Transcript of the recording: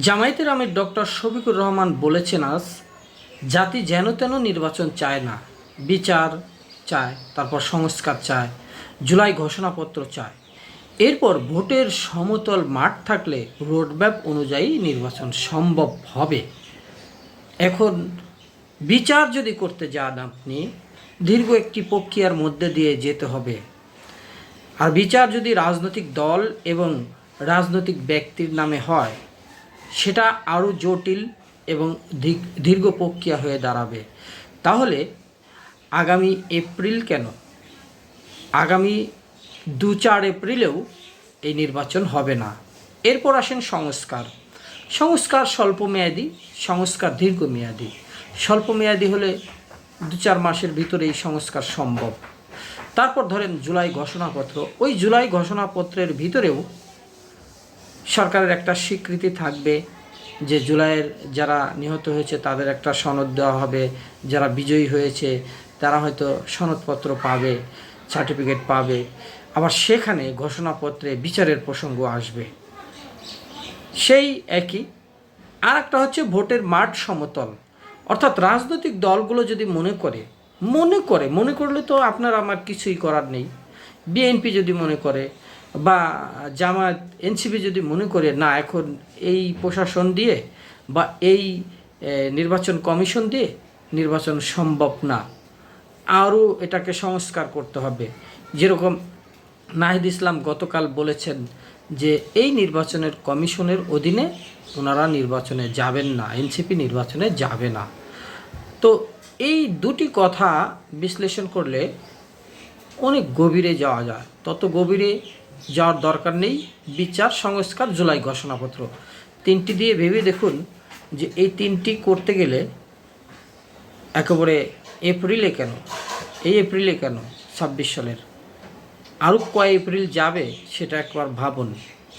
জামায়াতের আমির ডক্টর শফিকুর রহমান বলেছেন আজ, জাতি যেন তেন নির্বাচন চায় না, বিচার চায়, তারপর সংস্কার চায়, জুলাই ঘোষণাপত্র চায়। এরপর ভোটের সমতল মাঠ থাকলে রোডম্যাপ অনুযায়ী নির্বাচন সম্ভব হবে। এখন বিচার যদি করতে যান আপনি, দীর্ঘ একটি প্রক্রিয়ার মধ্যে দিয়ে যেতে হবে। আর বিচার যদি রাজনৈতিক দল এবং রাজনৈতিক ব্যক্তির নামে হয় সেটা আরও জটিল এবং দীর্ঘ- প্রক্রিয়া হয়ে দাঁড়াবে। তাহলে আগামী এপ্রিল কেন? আগামী দু চার এপ্রিলেও এই নির্বাচন হবে না। এরপর আসেন সংস্কার। সংস্কার স্বল্পমেয়াদী, সংস্কার দীর্ঘমেয়াদী। স্বল্পমেয়াদী হলে দু চার মাসের ভিতরে এই সংস্কার সম্ভব। তারপর ধরেন জুলাই ঘোষণাপত্র। ওই জুলাই ঘোষণাপত্রের ভিতরেও সরকারের একটা স্বীকৃতি থাকবে যে জুলাইয়ের যারা নিহত হয়েছে, তাদের একটা সনদ দেওয়া হবে। যারা বিজয়ী হয়েছে, তারা হয়তো সনদপত্র পাবে, সার্টিফিকেট পাবে। আবার সেখানে ঘোষণাপত্রে বিচারের প্রসঙ্গ আসবে। সেই একই। আর একটা হচ্ছে ভোটের মাঠ সমতল। অর্থাৎ রাজনৈতিক দলগুলো যদি মনে করে মনে করে, মনে করলে তো আপনার আমার কিছুই করার নেই। বিএনপি যদি মনে করে বা জামাত এনসিপি যদি মনে করে, না, এখন এই প্রশাসন দিয়ে বা এই নির্বাচন কমিশন দিয়ে নির্বাচন সম্ভব না। আরও এটাকে সংস্কার করতে হবে। যেরকম নাহিদ ইসলাম গতকাল বলেছেন যে, এই নির্বাচনের কমিশনের অধীনে ওনারা নির্বাচনে যাবেন না, এনসিপি নির্বাচনে যাবে না। তো এই দুটি কথা বিশ্লেষণ করলে অনেক গভীরে যাওয়া যায়। তত গভীরে যাওয়ার দরকার নেই। বিচার, সংস্কার, জুলাই ঘোষণাপত্র। তিনটি দিয়ে ভেবে দেখুন যে এই তিনটি করতে গেলে একেবারে এপ্রিলে কেন? এই এপ্রিলে কেন? ছাব্বিশ সালের। আরও কয় এপ্রিল যাবে সেটা একবার ভাবুন।